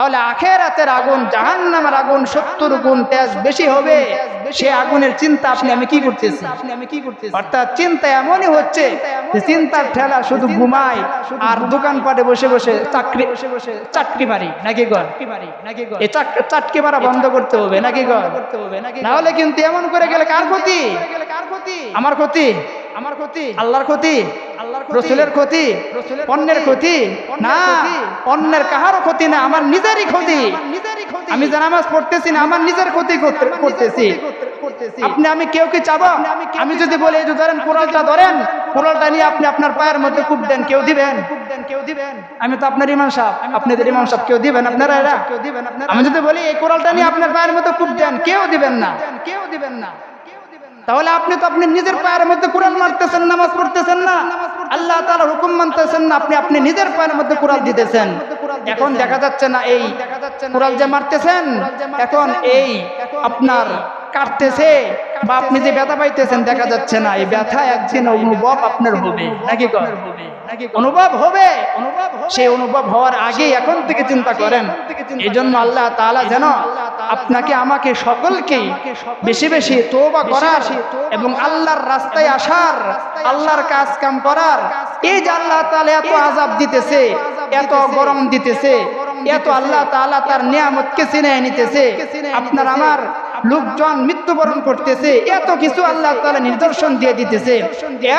তাহলে আখেরাতের আগুন জাহান্নামের আগুন সত্তর গুণ তেজ বেশি হবে। সে আগুনের চিন্তা আপনি আমি কি করতেছি? আপনি আমি কি করতেছি অর্থাৎ চিন্তা এমনই হচ্ছে চিন্তার ঠেলা শুধু ঘুমাই আর দোকানপাটে বসে বসে চাকরি বসে বসে চাটকি মারি নাকি গর নাকি এই চাটকি মারা বন্ধ করতে হবে নাকি গর করতে হবে নাকি না হলে কিন্তু এমন করে গেলে কার ক্ষতি? কার ক্ষতি? আমার ক্ষতি? আমার ক্ষতি আল্লাহর ক্ষতি আল্লাহর রসুলের ক্ষতি অন্যের ক্ষতি না অন্যের কাহারও ক্ষতি না আমার নিজেরই ক্ষতি আমি যে নামাজ পড়তেছি না আমার নিজের ক্ষতি করতেছি। আপনি আমি কেউ কি চাবো? আমি যদি বলি এই যে ধরেন কোরালটা ধরেন কোরালটা নিয়ে আপনি আপনার পায়ের মধ্যে কূপ দেন কেউ দিবেন? কেউ দিবেন। আমি তো আপনার ইমান সাহেব আপনাদের ইমাম সাহেব কেউ দিবেন? আপনারা এরা? কেউ দিবেন? আমি যদি বলি এই কোরালটা নিয়ে আপনার পায়ের মধ্যে কূপ দেন কেউ দিবেন না? কেউ দিবেন না। তাহলে আপনি তো আপনি নিজের পায়ের মধ্যে কোরআন মারতেছেন, নামাজ পড়তেছেন না। আল্লাহ তালা হুকুম মানতেছেন না, আপনি আপনি নিজের পায়ের মধ্যে কোরআন দিতেছেন। এখন দেখা যাচ্ছে না এই কোরআন যে মারতেছেন, এখন এই আপনার কাটতেছে। বা আপনি যে ব্যথা পাইতেছেন, দেখা যাচ্ছে না। এই ব্যথা একদিন অনুভব আপনার হবে। নাকি অনুভব হবে। সেই অনুভব হওয়ার আগে এখন থেকে চিন্তা করেন। এই জন্য আল্লাহ তাআলা যেন আপনাকে, আমাকে সকলকেই বেশি বেশি তোবা করার এবং আল্লাহর রাস্তায় আসার, আল্লাহর কাজ কাম করার, এই যে আল্লাহ তাআলা এত আজাব দিতেছে, এত গরম দিতেছে, এত আল্লাহ তাআলা তার নিয়ামতকে চিনে নিতেছে, আপনার আমার লোকজন মৃত্যুবরণ করতেছে, এত কিছু আল্লাহ তাআলা নিদর্শন দিয়ে দিতেছে।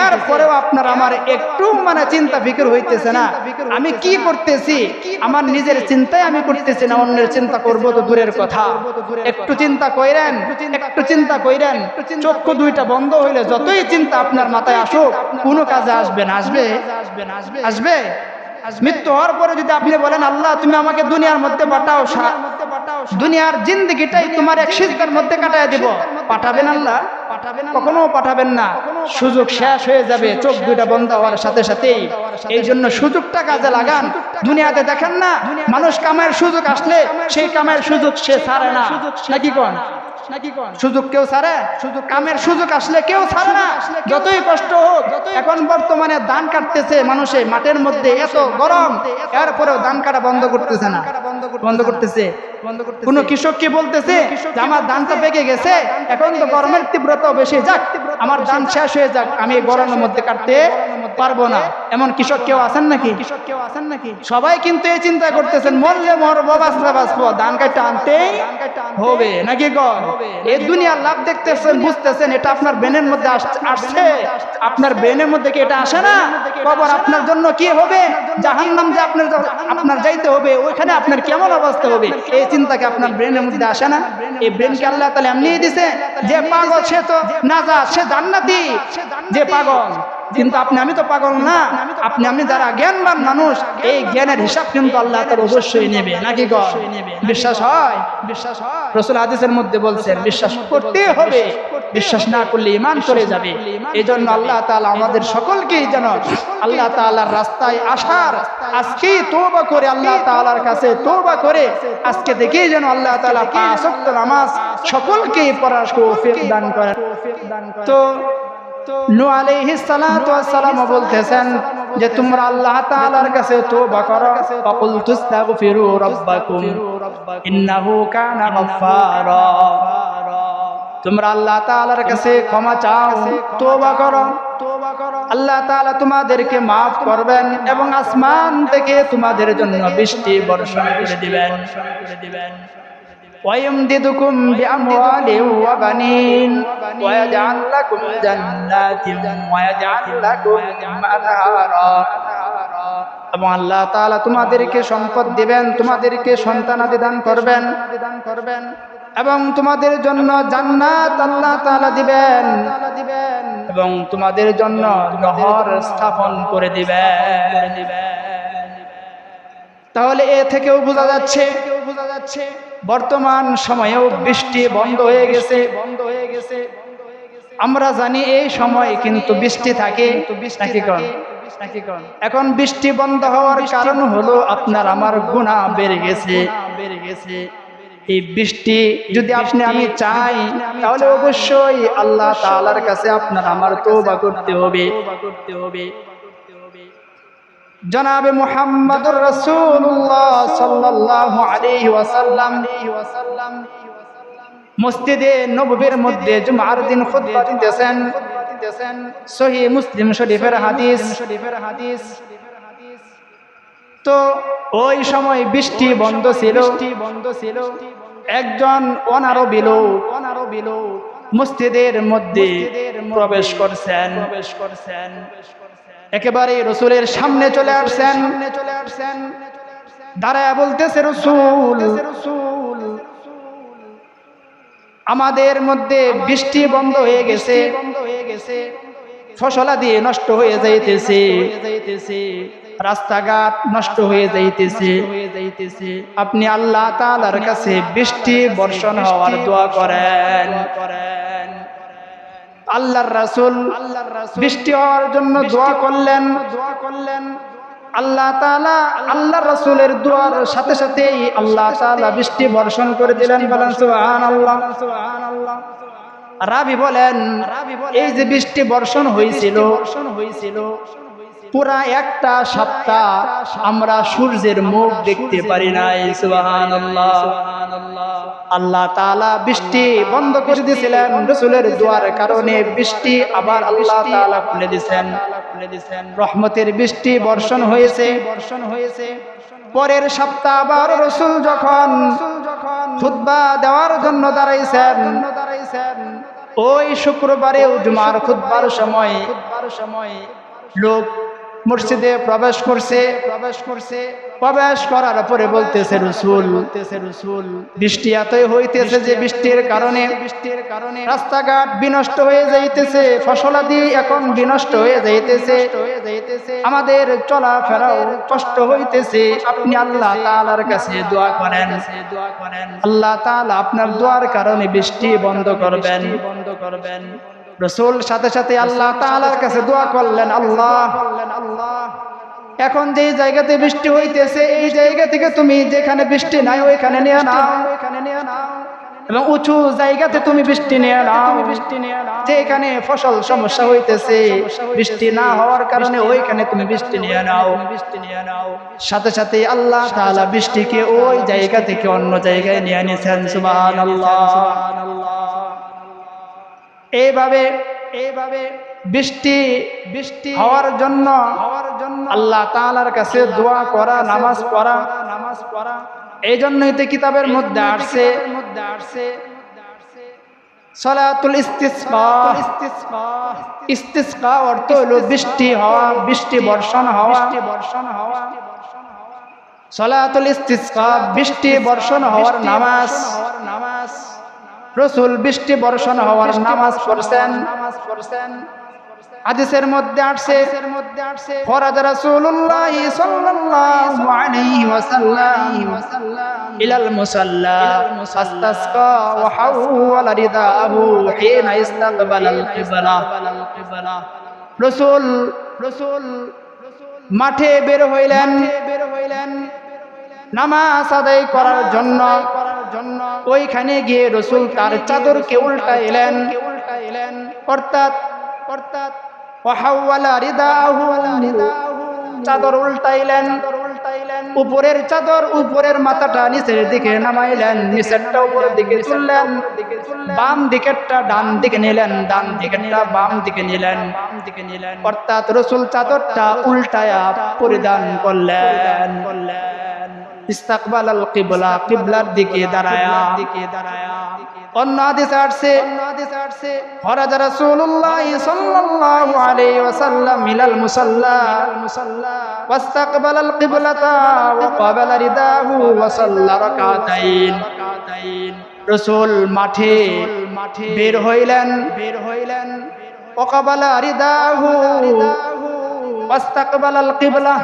এরপরেও আপনার আমার একটু মানে চিন্তা ফিকির হইতেছে না। আমি কি করতেছি? আমার নিজের চিন্তায় আমি করতেছি না, অন্যের চিন্তা করব তো দূরের কথা। একটু চিন্তা কইরেন, একটু চিন্তা কইরেন। চক্ষু দুইটা বন্ধ হইলে যতই চিন্তা আপনার মাথায় আসুক, কোনো কাজে আসবে না, আসবে? আসবে? মৃত্যু হওয়ার পরে যদি আপনি বলেন আল্লাহ তুমি আমাকে দুনিয়ার মধ্যে পাঠাও দুনিয়ার জিন্দগিটাই তোমার এক সিজদার মধ্যে কাটায় দিব। পাঠাবেন আল্লাহ? পাঠাবেন কখনো পাঠাবেন না। সুযোগ শেষ হয়ে যাবে চোখ দুইটা বন্ধ হওয়ার সাথে সাথেই। এই জন্য সুযোগটা কাজে লাগান। দুনিয়াতে দেখেন না মানুষ কামের সুযোগ আসলে সেই কামের সুযোগ সে ছাড়ে না। সুযোগ নাকি কোন? সুযোগ কেউ ছাড়ে? সুযোগ কামের সুযোগ আসলে কেউ ছাড়ে না। যতই কষ্ট হোক এখন বর্তমানে ধান কাটতেছে মানুষে মাঠের মধ্যে এত গরম এরপরেও ধান কাটা বন্ধ করতেছে না। বন্ধ করতেছে। কোন কৃষক কি বলতেছে আমার ধানটা পেকে গেছে এখন তো গরমের তীব্রতা বেশি যাক আমার ধান শেষ হয়ে যাক আমি গরমের মধ্যে কাটতে পারব না। এমন কৃষক কেউ আছেন নাকি? কৃষক কেউ আছেন নাকি? সবাই কিন্তু এই চিন্তা করতেছেন মরলে মরবো বাঁচলে বাঁচবো ধান কাটতে আনতেই হবে নাকি গর এই দুনিয়ার লাভ দেখতেছেন বুঝতেছেন এটা আপনার ব্রেনের মধ্যে আসছে। আপনার ব্রেনের মধ্যে কি এটা আসে না? কবর আপনার জন্য কি হবে? জাহান্নাম যে আপনার আপনার যাইতে হবে ওইখানে আপনার কেমন অবস্থা হবে? এই চিন্তাকে আপনার ব্রেনের মধ্যে আসে না? এই ব্রেনকে আল্লাহ তাহলে এমনিই দিছে? যে পাগল সে তো না যা সে জান্নাতি। যে পাগল। কিন্তু আপনি, আমি তো পাগল না। আপনি, আমি যারা জ্ঞানবান মানুষ, এই জ্ঞানের হিসাব কিন্তু আল্লাহ তার অবশ্যই নেবে। নাকি বিশ্বাস হয়? বিশ্বাস হয়। রসুল হাদিসের মধ্যে বলছেন, বিশ্বাস করতে হবে। বিশ্বাস না করলে ইমান চলে যাবে। এই জন্য আল্লাহ তালা আমাদের সকলকেই যেন আল্লাহ তাআলার রাস্তায় আসার, আজকেই তোবা করে আল্লাহ তাআলার কাছে তোবা করে, আজকে থেকেই যেন আল্লাহ তাআলা পাঁচ নামাজ সকলকেই পড়ার দান করেন। তো করো। করো। আল্লাহ তাআলা তোমাদেরকে maaf করবেন এবং আসমান থেকে তোমাদের জন্য বৃষ্টি বর্ষণ করে দিবেন। ويمددكم بأموال وبنين ويجعل لكم جنات ويجعل لكم أنهارا এবং আল্লাহ তাআলা তোমাদেরকে সম্পদ দিবেন তোমাদেরকে সন্তানাদি দান করবেন করবেন এবং তোমাদের জন্য জান্নাত আল্লাহ তাআলা দিবেন এবং তোমাদের জন্য নহর স্থাপন করে দিবেন তাহলে এ থেকেও বোঝা যাচ্ছে বোঝা যাচ্ছে বর্তমান সময়েও বৃষ্টি বন্ধ হয়ে গেছে। বন্ধ হয়ে গেছে আমরা জানি এই সময় কিন্তু বৃষ্টি থাকে। এখন বৃষ্টি বন্ধ হওয়ার কারণ হলো আপনার আমার গুণা বেড়ে গেছে। বেড়ে গেছে এই বৃষ্টি যদি আপনি আমি চাই, তাহলে অবশ্যই আল্লাহ তাআলার কাছে আপনার আমার তওবা করতে হবে করতে হবে। জনাবে মুহাম্মদুর রাসূলুল্লাহ সাল্লাল্লাহু আলাইহি ওয়াসাল্লাম। মসজিদে নববীর মধ্যে জুমার দিন খুতবা দিতেছেন। সহি মুসলিম শরীফের হাদিস। শরীফের হাদিস তো ওই সময় বৃষ্টি বন্ধ ছিল। বন্ধ ছিল একজন অনারবি লোক অনারবি লোক মসজিদের মধ্যে প্রবেশ করছেন প্রবেশ করছেন। একেবারে রসুলের সামনে চলে আসছেন। চলে আসছেন দাঁড়ায় বলতেছে রসুল, আমাদের মধ্যে বৃষ্টি বন্ধ হয়ে গেছে বন্ধ হয়ে গেছে ফসলাদি নষ্ট হয়ে যাইতেছে যাইতেছে রাস্তাঘাট নষ্ট হয়ে যাইতেছে। হয়ে যাইতেছে আপনি আল্লাহ তালার কাছে বৃষ্টি বর্ষণ হওয়ার দোয়া করেন করেন। আল্লাহর রাসুল বৃষ্টি হওয়ার জন্য দোয়া করলেন। দোয়া করলেন। আল্লাহ তালা আল্লাহ রসুলের দোয়ার সাথে সাথেই আল্লাহ তালা বৃষ্টি বর্ষণ করে দিলেন বলেন সুবহানাল্লাহ। সুবহানাল্লাহ। রাবি বলেন এই যে বৃষ্টি বর্ষণ হয়েছিল বর্ষণ হয়েছিল পুরা একটা সপ্তাহ আমরা সূর্যের মুখ দেখতে পারি নাই আল্লাহ তাআলা বৃষ্টি বন্ধ করে দিয়েছিলেন, রাসূলের দোয়ার কারণে বৃষ্টি আবার আল্লাহ তাআলা খুলে দিয়েছেন। রহমতের বৃষ্টি বর্ষণ হয়েছে। বর্ষণ হয়েছে পরের সপ্তাহ আবার রসুল যখন খুতবা দেওয়ার জন্য দাঁড়াইছেন দাঁড়াইছেন ওই শুক্রবারে জুমার খুতবার সময় খুতবার সময় লোক মসজিদে প্রবেশ করছে প্রবেশ করছে, প্রবেশ করার পরে বলতেছে রসুল বলতেছে রসুল বৃষ্টি এতই হইতেছে যে বৃষ্টির কারণে বৃষ্টির কারণে রাস্তাঘাট বিনষ্ট হয়ে যাইতেছে ফসলাদি এখন বিনষ্ট হয়ে যাইতেছে। হয়ে যাইতেছে আমাদের কষ্ট হইতেছে। আপনি আল্লাহ তাআলার কাছে দোয়া করেন। দোয়া করেন আল্লাহ তাআলা আপনার দোয়ার কারণে বৃষ্টি বন্ধ করবেন। বন্ধ করবেন রসুল সাথে সাথে আল্লাহ তাআলার কাছে দোয়া করলেন আল্লাহ আল্লাহ। এখন যে জায়গাতে বৃষ্টি হইতেছে, এই জায়গা থেকে তুমি যেখানে বৃষ্টি নাই, ওইখানে নিয়ে নাও। ওইখানে নিয়ে নাও এবং উঁচু জায়গাতে তুমি বৃষ্টি নিয়ে নাও। বৃষ্টি নিয়ে যেখানে ফসল সমস্যা হইতেছে, বৃষ্টি না হওয়ার কারণে ওইখানে তুমি বৃষ্টি নিয়ে নাও বৃষ্টি নিয়ে নাও। সাথে সাথে আল্লাহ তাআলা বৃষ্টিকে ওই জায়গা থেকে অন্য জায়গায় নিয়ে নিয়েছেন, সুবহানাল্লাহ। এইভাবে এইভাবে বৃষ্টি বৃষ্টি হওয়ার জন্য হওয়ার জন্য আল্লাহ তাআলার কাছে দোয়া করা নামাজ পড়া। নামাজ পড়া। এই জন্যই তো কিতাবের মধ্যে আসছে মধ্যে আসছে। সলাতুল ইস্তিসকা ইস্তিসকা অর্থ হলো বৃষ্টি হওয়া বৃষ্টি বর্ষণ হওয়া বর্ষণ হওয়া। সলাতুল ইস্তিসকা বৃষ্টি বর্ষণ হওয়ার নামাজ। হওয়ার নামাজ। রসুল বৃষ্টি বর্ষণ হওয়ার নামাজ পড়ছেন। নামাজ পড়ছেন। হাদিসের মধ্যে আসছে এর মধ্যে আসছে। ফরাজ রাসূলুল্লাহ সাল্লাল্লাহু আলাইহি ওয়াসাল্লাম ইলাল মুসাল্লা ফাস্তাসকা ওয়া হাওয়ালা রিদাহু হিনা ইস্তাকবালাল কিবলা। রাসূল রাসূল মাঠে বের হইলেন। বের হইলেন। নামাজ আদায় করার জন্য জন্য ওইখানে গিয়ে রসুল তার চাদরকে উল্টা এলেন উল্টা এলেন অর্থাৎ অর্থাৎ চাদর উল্টাইলেন। উল্টাইলেন উপরের চাদর উপরের মাথাটা নিচের দিকে নামাইলেন। নিচেরটা উপরের দিকে তুললেন। বাম দিকেরটা ডান দিকে নিলেন। ডান দিকেরটা বাম দিকে নিলেন। বাম দিকে নিলেন অর্থাৎ রসুল চাদরটা উল্টায়া পরিধান করলেন করলেন। ইস্তাকবাল আল কিবলা, কিবলার দিকে দাঁড়ায়া। দিকে দাঁড়ায়া অন্য হাদিসে আসছে ওয়া সাল্লা মাঠে বের হইলেন বের হইলেন রিদাহু, ওয়াস্তাকবাল আল কিবলা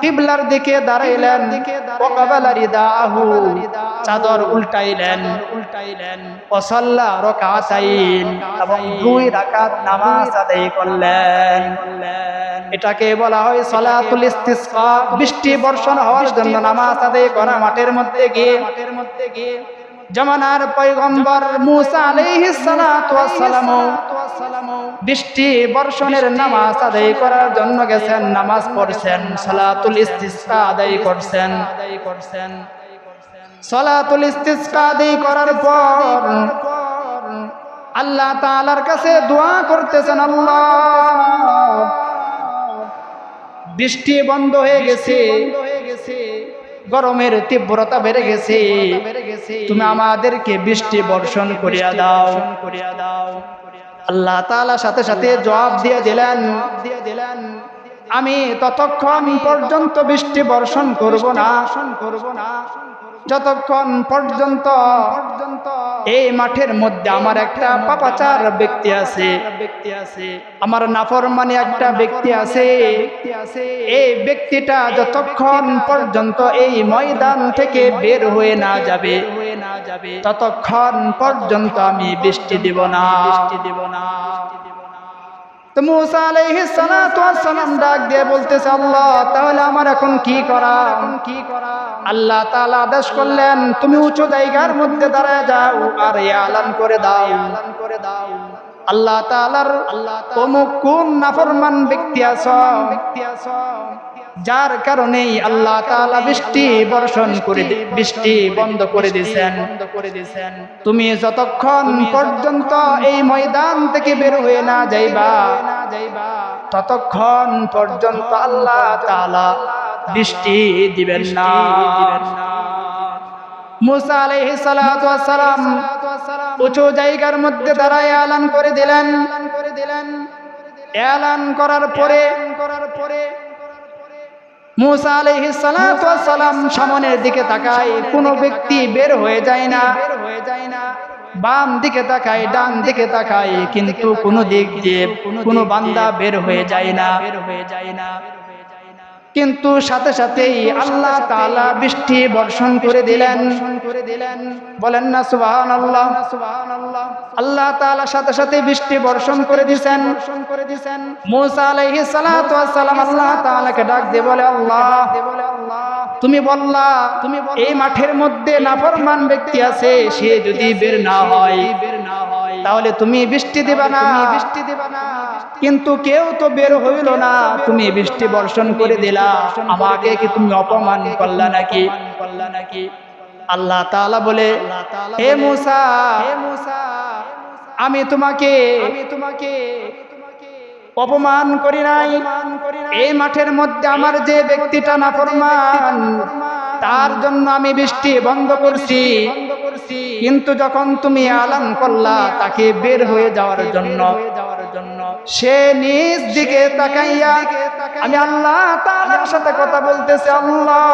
কিবলার দিকে দাঁড়াইলেন। চাদর উল্টাইলেন। উল্টাইলেন। ওয়াসাল্লা রাকাতাইন এবং দুই রাকাত নামাজ আদায় করলেন। এটাকে বলা হয় সলাতুল ইস্তিসকা বৃষ্টি বর্ষণ হওয়ার জন্য নামাজ আদায় করা মাঠের মধ্যে গিয়ে মাঠের মধ্যে গিয়ে জামানার পয়গম্বর মুসা আলাইহিস সালাতু ওয়াস সালাম বৃষ্টি বর্ষণের নামাজ আদায় করার জন্য গেছেন, নামাজ পড়ছেন, সালাতুল ইস্তিসকা আদায় করছেন করছেন। সালাতুল ইস্তিসকা আদায় করার পর আল্লাহ তাআলার কাছে দোয়া করতেছেন, আল্লাহ। বৃষ্টি বন্ধ হয়ে গেছে। গরমের তীব্রতা বেড়ে গেছে। তুমি আমাদেরকে বৃষ্টি বর্ষণ করিয়া দাও। করিয়া দাও। আল্লাহ তাআলা সাথে সাথে জবাব দিয়ে দিলেন দিয়ে দিলেন আমি ততক্ষণ পর্যন্ত বৃষ্টি বর্ষণ করব না। করব না। যতক্ষণ পর্যন্ত পর্যন্ত এই মাঠের মধ্যে আমার একটা পাপাচার ব্যক্তি আছে। ব্যক্তি আছে আমার নাফরমানি একটা ব্যক্তি আছে। ব্যক্তি আছে এই ব্যক্তিটা যতক্ষণ পর্যন্ত এই ময়দান থেকে বের হয়ে না যাবে হয়ে না যাবে ততক্ষণ পর্যন্ত আমি বৃষ্টি দিব না বৃষ্টি দিব না। তো মুসা ওয়াস সালাম ডাক দিয়ে বলতেছে, আল্লাহ, তাহলে আমার এখন কি করা? কি করা আল্লাহ তাআলা আদেশ করলেন, তুমি উঁচু জায়গার মধ্যে দাঁড়ায় যাও আর এলান করে দাও আলান করে দাও। আল্লাহ তাআলার আল্লাহ অমুক কোন নাফরমান ব্যক্তি আছো ব্যক্তি আছো? যার কারণেই আল্লাহ তাআলা বৃষ্টি বর্ষণ করে বৃষ্টি বন্ধ করে দিয়েছেন। তুমি যতক্ষণ পর্যন্ত এই ময়দান থেকে বের হয়ে না যাইবা, ততক্ষণ পর্যন্ত আল্লাহ তাআলা বৃষ্টি দিবেন না। মুসা আলাইহিস সালাতু সালাম উঁচু জায়গার মধ্যে দাঁড়ায় এলান করে দিলেন। করে দিলেন এলান করার পরে করার পরে মুসা সালাতু সালাম সামনের দিকে তাকায় কোনো ব্যক্তি বের হয়ে যায় না। বের হয়ে যায় না। বাম দিকে তাকায় ডান দিকে তাকায় কিন্তু কোনো দিক দিয়ে কোনো বান্দা বের হয়ে যায় না। বের হয়ে যায় না। কিন্তু সাথে সাথেই আল্লাহ তাআলা বৃষ্টি বর্ষণ করে দিলেন। করে দিলেন। বলেন না সুবহানাল্লাহ। সুবহানাল্লাহ। আল্লাহ তাআলা সাথে সাথে বৃষ্টি বর্ষণ করে মূসা সালাম আল্লাহ তাআলাকে ডাক দিয়ে বলে আল্লাহ আল্লাহ তুমি বললা তুমি এই মাঠের মধ্যে নাফরমান ব্যক্তি আছে সে যদি বের না হয় বের না হয় তাহলে তুমি বৃষ্টি দিবা না। বৃষ্টি দিবা না। কিন্তু কেউ তো বের হইল না। তুমি বৃষ্টি বর্ষণ করে দিলা। আমাকে কি তুমি অপমান করলা নাকি? করলা নাকি আল্লাহ তাআলা বলে, হে মুসা হে মুসা আমি তোমাকে আমি তোমাকে অপমান করি নাই। এই মাঠের মধ্যে আমার যে ব্যক্তিটা না নাফরমান, তার জন্য আমি বৃষ্টি বন্ধ করছি। কিন্তু যখন তুমি আলান করলা, তাকে বের হয়ে যাওয়ার জন্য সে নিজ দিকে তাকাইয়া আমি আল্লাহ তালার সাথে কথা বলতেছি, আল্লাহ।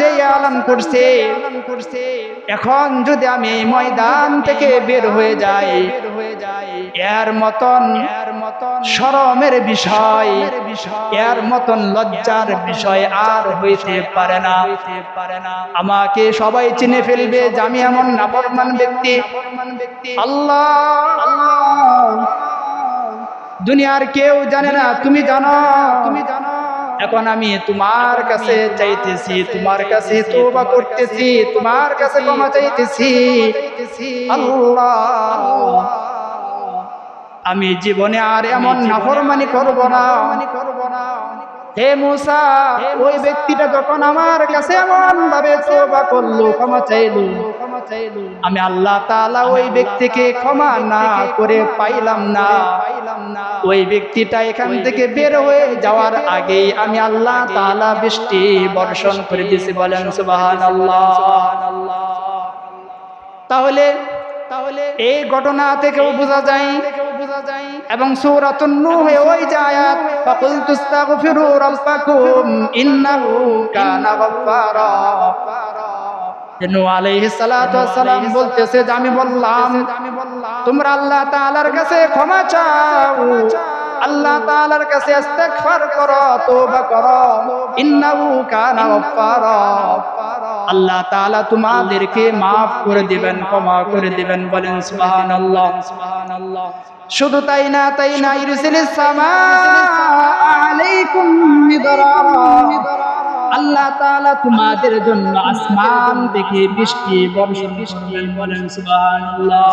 যে করছে, এখন যদি আমি ময়দান থেকে বের হয়ে যাই, এর মতন শরমের বিষয় এর মতন লজ্জার বিষয় আর হইতে পারে না। আমাকে সবাই চিনে ফেলবে যে আমি এমন নাফরমান ব্যক্তি। আল্লাহ! আল্লাহ! দুনিয়ার কেউ জানে না তুমি জানো। তুমি জানো। এখন আমি তোমার কাছে চাইতেছি তোমার কাছে তোবা করতেছি তোমার কাছে ক্ষমা চাইতেছি আল্লাহ! আমি জীবনে আর এমন নাফরমানি করব না। করব না। হে মুসা ওই ব্যক্তিটা যখন আমার কাছে এমন ভাবে তোবা করল ক্ষমা চাইলো। ক্ষমা চাইলো। আমি আল্লাহ তাআলা ওই ব্যক্তিকে ক্ষমা না করে পাইলাম না। পাইলাম না। ওই ব্যক্তিটা এখান থেকে বের হয়ে যাওয়ার আগেই আমি আল্লাহ তাআলা বৃষ্টি বর্ষণ করে দিয়েছি। বলেন সুবহানাল্লাহ। তাহলে তাহলে এই ঘটনা থেকেও বোঝা যায় এবং সূরাতুন নূহে ওই যে আয়াত, ফাকুলতু আস্তাগফিরু রাব্বাকুম ইন্নাহু কানা গাফফারা। বলতেছে যে আমি বললাম, তোমরা আল্লাহ তাআলার কাছে ক্ষমা চাও। আল্লাহ তাআলার কাছে করো আল্লাহ তাআলা তোমাদেরকে maaf করে দিবেন, ক্ষমা করে দিবেন, বলেন সুবহানাল্লাহ সুবহানাল্লাহ। শুধু তাই না তাই না আল্লাহ তাআলা তোমাদের জন্য আসমান দেখে বৃষ্টি বর্ষণ করবেন বলেন সুবহানাল্লাহ।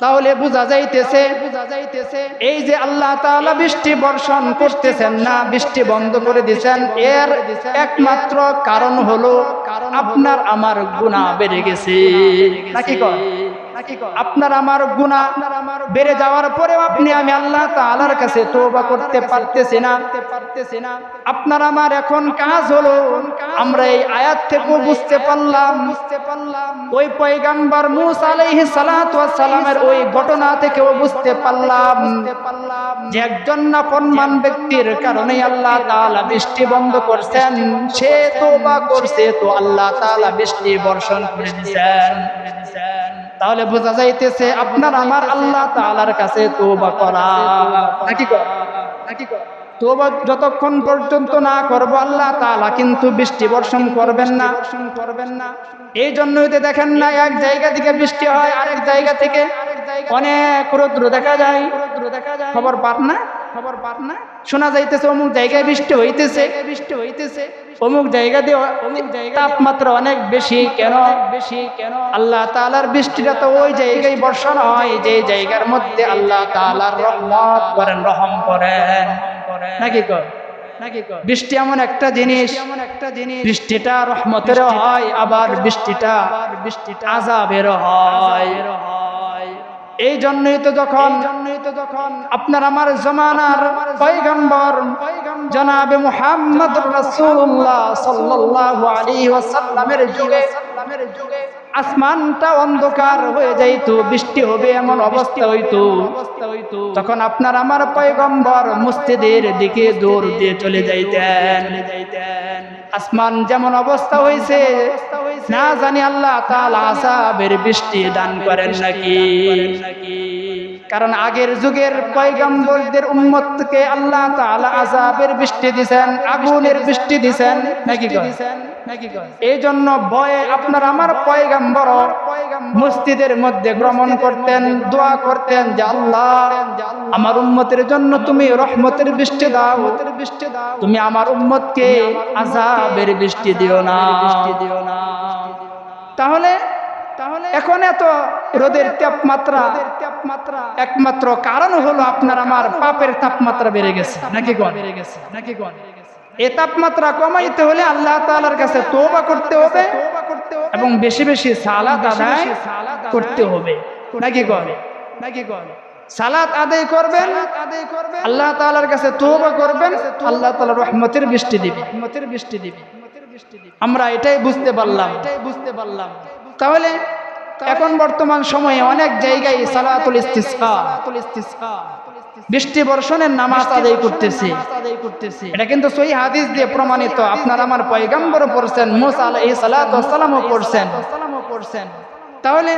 তাহলে বোঝা যাইতেছে বোঝা যাইতেছে এই যে আল্লাহ তাআলা বৃষ্টি বর্ষণ করতেছেন না বৃষ্টি বন্ধ করে দিয়েছেন এর একমাত্র কারণ হলো আপনার আমার গুনাহ বেড়ে গেছে। নাকি কর আপনার আমার গুনাহ বেড়ে যাওয়ার পরেও আপনি আমি আল্লাহ তাআলার কাছে তওবা করতে পারতেছি না। আপনার আমার এখন কাজ হলো আমরা এই আয়াত থেকে বুঝতে পারলাম। বুঝতে পারলাম। ওই পয়গাম্বর মুসা আলাইহিস সালাতু সালামের ওই ঘটনা থেকেও বুঝতে পারলাম। যে একজন নাফরমান ব্যক্তির কারণে আল্লাহ তাআলা বৃষ্টি বন্ধ করছেন সে তওবা করছে তো আল্লাহ তাআলা বৃষ্টি বর্ষণ করে দিয়েছেন তাহলে বোঝা যাইতেছে আপনার আমার আল্লাহ তালার কাছে তওবা করা। নাকি নাকি তওবা যতক্ষণ পর্যন্ত না করব আল্লাহ তালা কিন্তু বৃষ্টি বর্ষণ করবেন না। করবেন না এই জন্যই তো দেখেন না, এক জায়গা থেকে বৃষ্টি হয়, আরেক জায়গা থেকে অনেক রৌদ্র দেখা যায়। রদ্র দেখা যায় খবর পার না? খবর পার না। শোনা যাইতেছে, অমুক জায়গায় বৃষ্টি হইতেছে। বৃষ্টি হইতেছে অমুক জায়গা দিয়ে অমুক জায়গা তাপমাত্রা অনেক বেশি, কেন? বেশি কেন আল্লাহ তাআলার বৃষ্টিটা তো ওই জায়গায় বর্ষণ হয়, যে জায়গার মধ্যে আল্লাহ তাআলার রহমত করেন, রহম করেন। নাকি কর? বৃষ্টি এমন একটা জিনিস, বৃষ্টিটা রহমতেরও হয়, আবার বৃষ্টিটা বৃষ্টিটা আজাবেরও হয়। এই জন্যই তো যখন আপনার আমার জমানার পয়গম্বর জনাবে মুহাম্মদ রাসূলুল্লাহ সাল্লাল্লাহু আলাইহি ওয়াসাল্লামের যুগে, আসমানটা অন্ধকার হয়ে যাইত, বৃষ্টি হবে এমন অবস্থা হইতো। তখন আপনার আমার পয়গম্বর মসজিদের দিকে দৌড় দিয়ে চলে যাইতেন। আসমান যেমন অবস্থা হয়েছে না জানি আল্লাহ তাআলা আসাবের বৃষ্টি দান করেন নাকি? কারণ আগের যুগের পয়গম্বরদের উম্মতকে আল্লাহ তাআলা আযাবের বৃষ্টি দিবেন আগুনের বৃষ্টি দিবেন নাকি এই জন্য ভয়ে আপনার আমার পয়গম্বর মসজিদের মধ্যে ভ্রমণ করতেন, দোয়া করতেন যে আল্লাহ, আমার উম্মতের জন্য তুমি রহমতের বৃষ্টি দাও বৃষ্টি দাও তুমি আমার উম্মতকে আযাবের বৃষ্টি দিও না দিও না। তাহলে এখন এত রোদের তাপমাত্রা তাপমাত্রা একমাত্র কারণ হলো আপনার আমার পাপের তাপমাত্রা বেড়ে গেছে। নাকি কোন? বেড়ে গেছে নাকি কোন? এ তাপমাত্রা কমাইতে হলে আল্লাহ তাআলার কাছে তওবা করতে হবে এবং বেশি বেশি সালাত আদায় করতে হবে। নাকি কোন? নাকি কোন? সালাত আদায় করবেন আদায় করবেন আল্লাহ তাআলার কাছে তওবা করবেন আল্লাহ তাআলা রহমতের বৃষ্টি দিবে। রহমতের বৃষ্টি দিবে। আমরা এটাই বুঝতে পারলাম। এটাই বুঝতে পারলাম। তাহলে এখন বর্তমান সময়ে অনেক জায়গায় সালাতুল ইস্তিসকা। বৃষ্টি বর্ষণের নামাজ আদায় করতেছে। এটা কিন্তু সহি হাদিস দিয়ে প্রমাণিত। আপনার আমার পয়গাম্বরও পড়ছেন মুসা আলাইহিস সালাতু ওয়াসসালামও পড়ছেন। তাহলে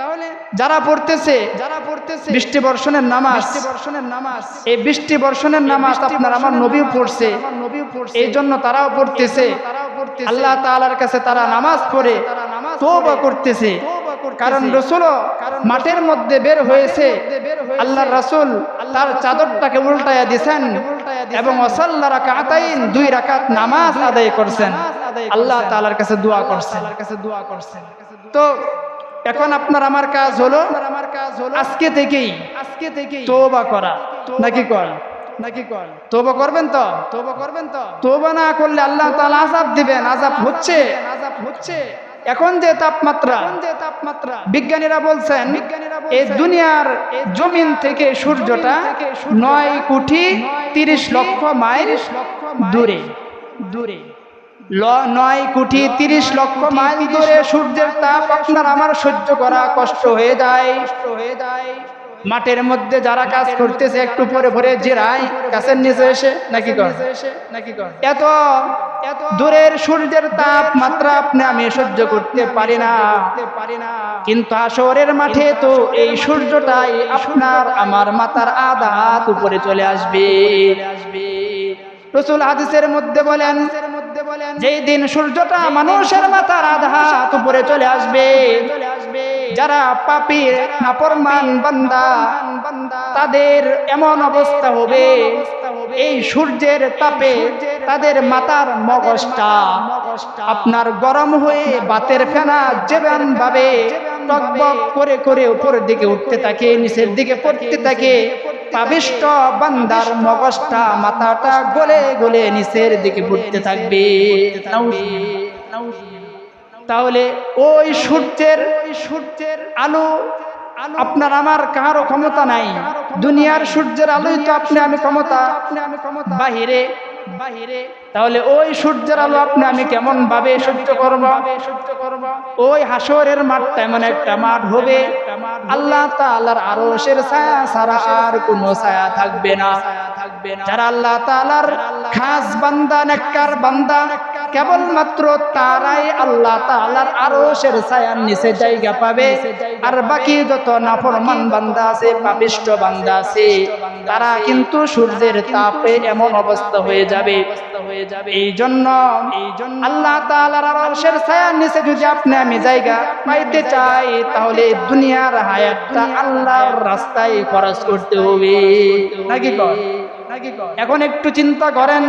তাহলে যারা পড়তেছে যারা পড়তেছে বৃষ্টি বর্ষণের নামাজ বর্ষণের নামাজ এই বৃষ্টি বর্ষণের নামাজ আপনার আমার নবীও পড়ছে। নবীও পড়ছে। এই জন্য তারাও পড়তেছে। আল্লাহ তাআলার কাছে তারা নামাজ পড়ে তওবা করতেছে। কারণ রসুল মাঠের মধ্যে বের হয়েছে। আল্লাহর রসুল তার চাদরটাকে উল্টায়া দিয়েছেন এবং অসাল্লা রাকাতাইন দুই রাকাত নামাজ আদায় করছেন। আল্লাহ তাআলার কাছে দোয়া করছেন। কাছে দোয়া করছেন। তো এখন আপনার আমার কাজ হলো আমার কাজ হলো আজকে থেকেই আজকে থেকেই তোবা করা। নাকি কর। নাকি কর? তোবা করবেন তো? তোবা করবেন তো? তোবা না করলে আল্লাহ তাআলা আযাব দিবেন। আযাব হচ্ছে। আযাব হচ্ছে। এখন যে তাপমাত্রা যে তাপমাত্রা বিজ্ঞানীরা বলছেন এই দুনিয়ার জমিন থেকে সূর্যটা নয় কোটি তিরিশ লক্ষ মাইল দূরে। দূরে। নয় কোটি তিরিশ লক্ষ মাইল দূরে সূর্যের তাপ আপনার আমার সহ্য করা কষ্ট হয়ে যায়। হয়ে যায়। মাঠের মধ্যে যারা কাজ করতেছে একটু পরে ভরে জেরায় গাছের নিচে এসে নাকি নাকি এত এত দূরের সূর্যের তাপমাত্রা আপনি আমি সহ্য করতে পারি না। কিন্তু আসরের মাঠে তো এই সূর্যটাই আপনার আমার মাথার আধা হাত উপরে চলে আসবে। রসুল হাদিসের মধ্যে বলেন, যেই দিন সূর্যটা মানুষের মাথার আধা হাত উপরে চলে আসবে চলে আসবে যারা পাপি নাপরমান বান্দা, তাদের এমন অবস্থা হবে এই সূর্যের তাপে তাদের মাথার মগজটা আপনার গরম হয়ে বাতের ফেনা যেমন ভাবে টকবক করে করে উপরের দিকে উঠতে থাকে, নিচের দিকে পড়তে থাকে, পাবিষ্ট বান্দার মগজটা, মাথাটা গলে গলে নিচের দিকে পড়তে থাকবে। তাহলে ওই সূর্যের সূর্যের আলো আপনার আমার কারও ক্ষমতা নাই। দুনিয়ার সূর্যের আলোই তো আপনি আমি ক্ষমতা আপনি আমি ক্ষমতা। বাহিরে বাহিরে তাহলে ওই সূর্যের আলো আপনি আমি কেমন ভাবে সহ্য করব? ওই হাসরের মাঠটা এমন একটা মাঠ হবে। আল্লাহ তাআলার আরশের ছায়া ছাড়া আর কোনো ছায়া থাকবে না। যারা আল্লাহ খাস বান্দা, নেককার বান্দা, কেবলমাত্র তারাই আল্লাহ ছায়ার নিচে জায়গা পাবে। আর বাকি যত নাফরমান বান্দা আছে, পাপিষ্ট বান্দা আছে, তারা কিন্তু সূর্যের তাপে এমন অবস্থা হয়ে যাবে। হয়ে যাবে। এই জন্য এই আল্লাহ তাআলার ছায়ার নিচে যদি আপনি আমি জায়গা পাইতে চাই তাহলে দুনিয়ার হায়াতটা আল্লাহর রাস্তায় খরচ করতে হবে। নাকি কর? এখন একটু চিন্তা করেন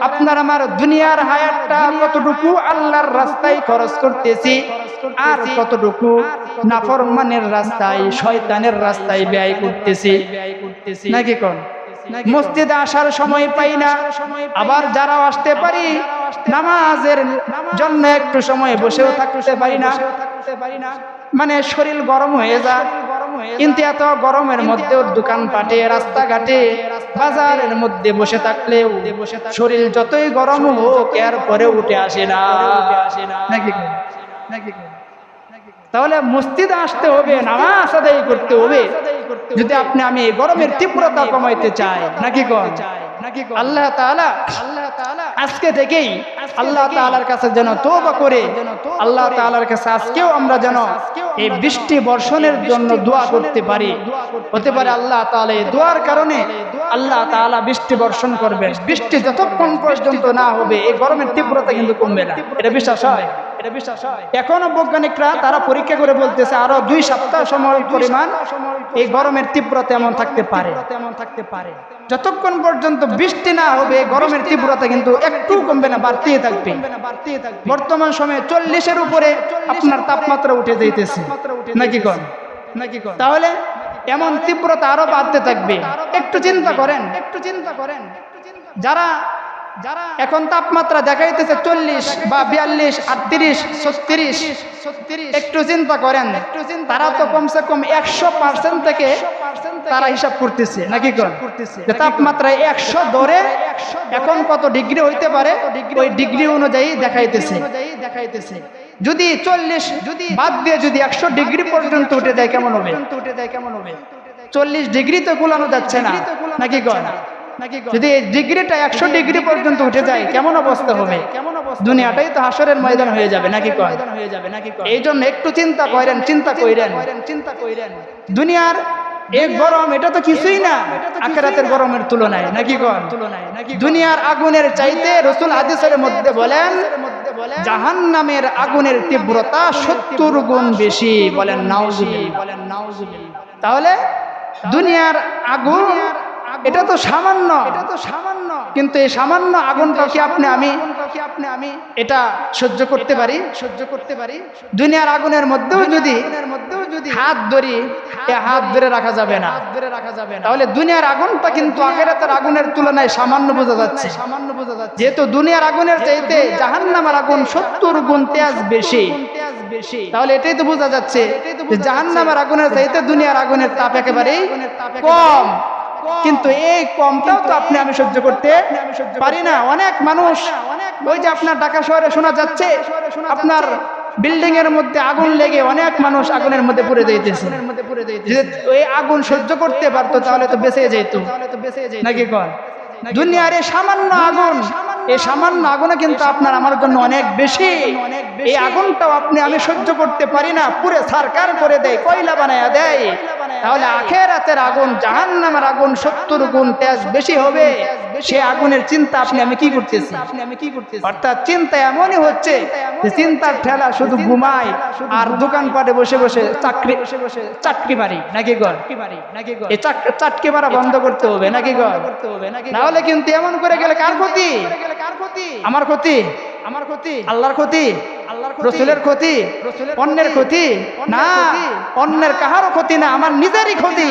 আপনার আমার দুনিয়ার হায়াতটা কতটুকু আল্লাহর রাস্তায় খরচ করতেছি আর কতটুকু নাফরমানের রাস্তায় শয়তানের রাস্তায় ব্যয় করতেছি। নাকি কোন মসজিদে আসার সময় পাই না। আবার যারা আসতে পারি নামাজের জন্য একটু সময় বসেও থাকতে পারি না। মানে শরীর গরম হয়ে যায়। কিন্তু এত গরমের মধ্যেও দোকানপাটে রাস্তাঘাটে বাজারের মধ্যে বসে থাকলেও শরীর যতই গরম হোক এর পরে উঠে আসে না। নাকি নাকি তাহলে মসজিদে আসতে হবে, নামাজ আদায় করতে হবে। যদি আপনি আমি গরমের তীব্রতা কমাইতে চাই, নাকি নাকি আল্লাহ তাআলা আল্লাহ তাআলা আজকে থেকেই আল্লাহ তাআলার কাছে যেন তওবা করে, আল্লাহ তাআলার কাছে আজকেও আমরা যেন এই বৃষ্টি বর্ষণের জন্য দোয়া করতে পারি। হতে পারে আল্লাহ তাআলা এই দোয়ার কারণে আল্লাহ তাআলা বৃষ্টি বর্ষণ করবেন। বৃষ্টি যতক্ষণ পর্যন্ত না হবে, এই গরমের তীব্রতা কিন্তু কমবে না। এটা বিশ্বাস হয়? এটা বিশ্বাস হয়। এখনও বৈজ্ঞানিকরা তারা পরীক্ষা করে বলতেছে, আরও দুই সপ্তাহ সময় পরিমাণ এই গরমের তীব্রতা এমন থাকতে পারে। এমন থাকতে পারে যতক্ষণ পর্যন্ত বৃষ্টি না হবে গরমের তীব্রতা কিন্তু একটু কমবে না, বাড়তেই থাকবে। বর্তমান সময়ে চল্লিশের উপরে আপনার তাপমাত্রা উঠে যাইতেছে। নাকি কন? নাকি কন? তাহলে এমন তীব্রতা আরও বাড়তে থাকবে। একটু চিন্তা করেন। একটু চিন্তা করেন যারা যারা এখন তাপমাত্রা দেখাইতেছে চল্লিশ বা বিয়াল্লিশ আটত্রিশ ছত্রিশ। একটু চিন্তা করেন তারা তো কমসে কম একশো পার্সেন্ট থেকে তারা হিসাব করতেছে নাকি করতেছে তাপমাত্রা একশো ধরে এখন কত ডিগ্রি হইতে পারে ওই ডিগ্রি অনুযায়ী দেখাইতেছে। দেখাইতেছে। যদি চল্লিশ যদি বাদ দিয়ে যদি একশো ডিগ্রি পর্যন্ত উঠে যায় কেমন হবে? উঠে যায় কেমন হবে? চল্লিশ ডিগ্রি তো গুলানো যাচ্ছে না নাকি কয় যদি এই ডিগ্রিটা একশো ডিগ্রি পর্যন্ত উঠে যায় কেমন অবস্থা হবে? দুনিয়াটাই তো হাসরের ময়দান হয়ে যাবে নাকি কয় হয়ে যাবে নাকি এই জন্য একটু চিন্তা করেন চিন্তা কইরেন চিন্তা কইরেন দুনিয়ার এক গরম এটা তো কিছুই না আখেরাতের গরমের তুলনায় নাকি কন? তুলনায় নাকি দুনিয়ার আগুনের চাইতে রসুল হাদিসের মধ্যে বলেন জাহান নামের আগুনের তীব্রতা সত্তর গুণ বেশি বলেন নাউজুবিল বলেন নাউজুবিল তাহলে দুনিয়ার আগুন এটা তো সামান্য। এটা তো সামান্য। কিন্তু এই সামান্য আগুনটা কি আপনি আমি আপনি আমি এটা সহ্য করতে পারি। সহ্য করতে পারি। দুনিয়ার আগুনের মধ্যেও যদি মধ্যেও যদি হাত ধরি হাত ধরে রাখা যাবে না। হাত ধরে রাখা যাবে না। তাহলে দুনিয়ার আগুনটা কিন্তু আখেরাতের আগুনের তুলনায় সামান্য বোঝা যাচ্ছে। সামান্য বোঝা যাচ্ছে। যেহেতু দুনিয়ার আগুনের চাইতে জাহান্নামের আগুন সত্তর গুণ তেজ বেশি। বেশি। তাহলে এটাই তো বোঝা যাচ্ছে জাহান্নামের আগুনের চাইতে দুনিয়ার আগুনের তাপ একেবারেই কম। কিন্তু এই কমটাও তো আপনি আমি সহ্য করতে পারি না। অনেক মানুষ ওই যে আপনার ঢাকা শহরে শোনা যাচ্ছে, আপনার বিল্ডিং এর মধ্যে আগুন লেগে অনেক মানুষ আগুনের মধ্যে পুড়ে যাইতেছে। আগুন সহ্য করতে পারতো তাহলে তো বেঁচে যেত। নাকি কর দুনিয়ার এই সামান্য আগুন এই সামান্য আগুনে কিন্তু আপনার আমার জন্য অনেক বেশি। এই আগুনটাও আপনি আমি সহ্য করতে পারি না। পুরে সারকার করে দেয় কয়লা বানায়া দেয় তাহলে আখের আখেরাতের আগুন জাহান নামের আগুন সত্তর গুণ তেজ বেশি হবে। সে আগুনের চিন্তা আপনি আমি কি করতেছি? আপনি আমি কি করতেছি অর্থাৎ চিন্তা এমনই হচ্ছে চিন্তার ঠেলা শুধু ঘুমায় আর দোকানপাটে বসে বসে চাকরি বসে বসে চাটকি মারি নাকি গর নাকি এই চাটকি মারা বন্ধ করতে হবে নাকি গর করতে হবে নাকি না হলে কিন্তু এমন করে গেলে কার ক্ষতি? আমার ক্ষতি? আমার ক্ষতি আল্লাহর ক্ষতি আল্লাহর রসুলের ক্ষতি অন্যের ক্ষতি না অন্যের কাহারও ক্ষতি না আমার নিজেরই ক্ষতি।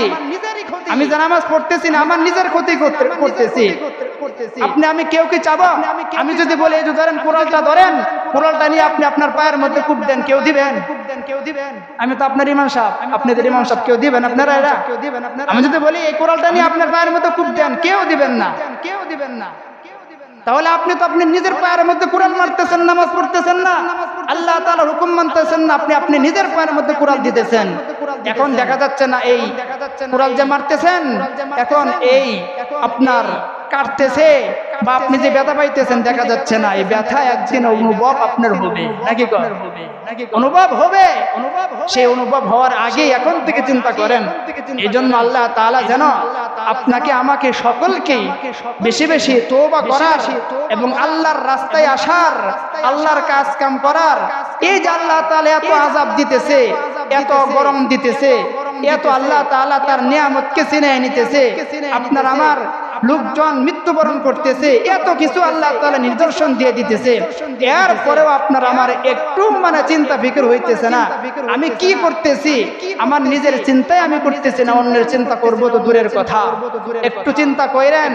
আমি যে নামাজ পড়তেছি না আমার নিজের ক্ষতি করতেছি। আপনি আমি কেউ কি চাবো? আমি যদি বলি এই যে ধরেন কোরালটা ধরেন কোরালটা নিয়ে আপনি আপনার পায়ের মধ্যে কূপ দেন কেউ দিবেন? কেউ দিবেন। আমি তো আপনার ইমান সাহেব। আপনাদের ইমাম সাহেব কেউ দিবেন? আপনারা এরা কেউ দিবেন? আপনারা আমি যদি বলি এই কোরালটা নিয়ে আপনার পায়ের মধ্যে কূপ দেন কেউ দিবেন না? কেউ দিবেন না। তাহলে আপনি তো আপনি নিজের পায়ের মধ্যে কুরাল মারতেছেন নামাজ পড়তেছেন না। আল্লাহ তালা হুকুম মানতেছেন না আপনি আপনি নিজের পায়ের মধ্যে কুরাল দিতেছেন। এখন দেখা যাচ্ছে না এই কুরাল যে মারতেছেন এখন এই আপনার কাটতেছে, বা আপনি যে ব্যথা পাইতেছেন, দেখা যাচ্ছে না। এই ব্যথা একদিন অনুভব আপনার হবে। নাকি অনুভব হবে। সেই অনুভব হওয়ার আগে এখন থেকে চিন্তা করেন। এই জন্য আল্লাহ তাআলা যেন আপনাকে, আমাকে সকলকেই বেশি বেশি তোবা করার এবং আল্লাহর রাস্তায় আসার, আল্লাহর কাজ কাম করার, এই যে আল্লাহ তাআলা এত আজাব দিতেছে, এত গরম দিতেছে, এত আল্লাহ তাআলা তার নিয়ামতকে ছিনিয়ে নিতেছে, আপনার আমার লোকজন মৃত্যুবরণ করতেছে, এত কিছু আল্লাহ তাআলা নিদর্শন দিয়ে দিতেছে। এর পরেও আপনার আমার একটু মানে চিন্তা ফিকির হইতেছে না। আমি কি করতেছি? আমার নিজের চিন্তায় আমি করতেছি না, অন্যের চিন্তা করব তো দূরের কথা। একটু চিন্তা কইরেন,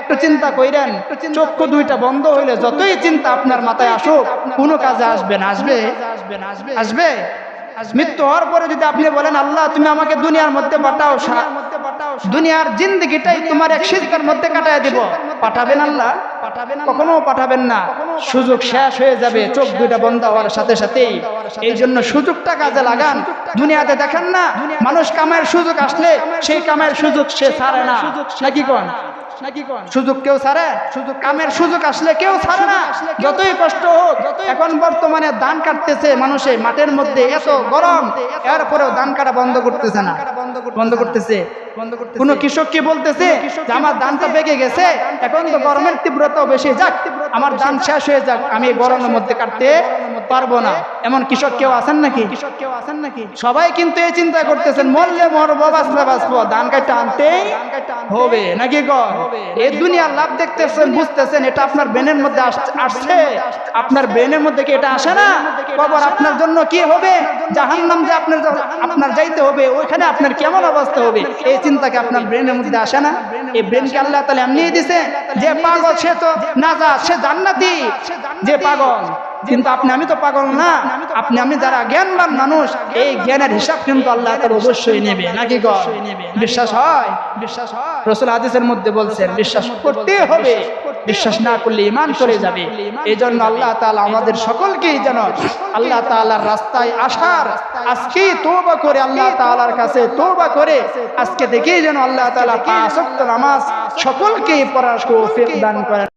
একটু চিন্তা কইরেন। চক্ষু দুইটা বন্ধ হইলে যতই চিন্তা আপনার মাথায় আসুক, কোনো কাজে আসবে না। আসবে? আসবে? আসবে মৃত্যু হওয়ার পরে যদি আপনি বলেন, আল্লাহ, তুমি আমাকে দুনিয়ার মধ্যে পাঠাও দুনিয়ার জিন্দগিটাই তোমার এক সিজকার মধ্যে কাটায় দিব। পাঠাবেন আল্লাহ? পাঠাবেন কখনো পাঠাবেন না। সুযোগ শেষ হয়ে যাবে চোখ দুইটা বন্ধ হওয়ার সাথে সাথেই। এই জন্য সুযোগটা কাজে লাগান। দুনিয়াতে দেখেন না মানুষ কামের সুযোগ আসলে সেই কামের সুযোগ সে ছাড়ে না। নাকি কোন? সুযোগ কেউ ছাড়ে? সুযোগ কামের সুযোগ আসলে কেউ ছাড়ে না। যতই কষ্ট হোক এখন বর্তমানে ধান কাটতেছে মানুষে মাঠের মধ্যে এত গরম এরপরেও ধান কাটা বন্ধ করতেছে না। বন্ধ করতেছে। কোন কৃষক কি বলতেছে যে আমার ধানটা পেকে গেছে এখন তো গরমের তীব্রতাও বেশি যাক আমার ধান শেষ হয়ে যাক আমি গরমের মধ্যে কাটতে পারব না। এমন কৃষক কেউ আছেন নাকি? কৃষক কেউ আছেন নাকি? সবাই কিন্তু এই চিন্তা করতেছেন মরলে মরবো বাঁচলে বাঁচবো ধান কাটতে আনতেই হবে নাকি কর এই দুনিয়ার লাভ দেখতেছেন বুঝতেছেন এটা আপনার ব্রেনের মধ্যে আসছে। আপনার ব্রেনের মধ্যে কি এটা আসে না? কবর আপনার জন্য কি হবে? জাহান্নাম যে আপনার আপনার যাইতে হবে ওইখানে আপনার কেমন অবস্থা হবে? এই চিন্তা কি আপনার ব্রেনের মধ্যে আসে না? এই ব্রেনকে আল্লাহ তাহলে এমনি দিছে যে পাগল সে তো না যা সে জান্নাতি যে পাগল। কিন্তু আপনি আমি তো পাগল না। আপনি আমি যারা জ্ঞানবান মানুষ এই জ্ঞানের হিসাব কিন্তু আল্লাহ তার অবশ্যই নেবে। নাকি বিশ্বাস হয়? বিশ্বাস হয়। রসুল হাদিসের মধ্যে বলছেন বিশ্বাস করতে হবে। বিশ্বাস না করলে ইমান চলে যাবে। এই জন্য আল্লাহ তালা আমাদের সকলকেই যেন আল্লাহ তালার রাস্তায় আসার, আজকেই বা করে আল্লাহ তালার কাছে তওবা করে, আজকে থেকেই যেন আল্লাহ তালা ওয়াক্ত নামাজ সকলকেই পড়ার দান করেন।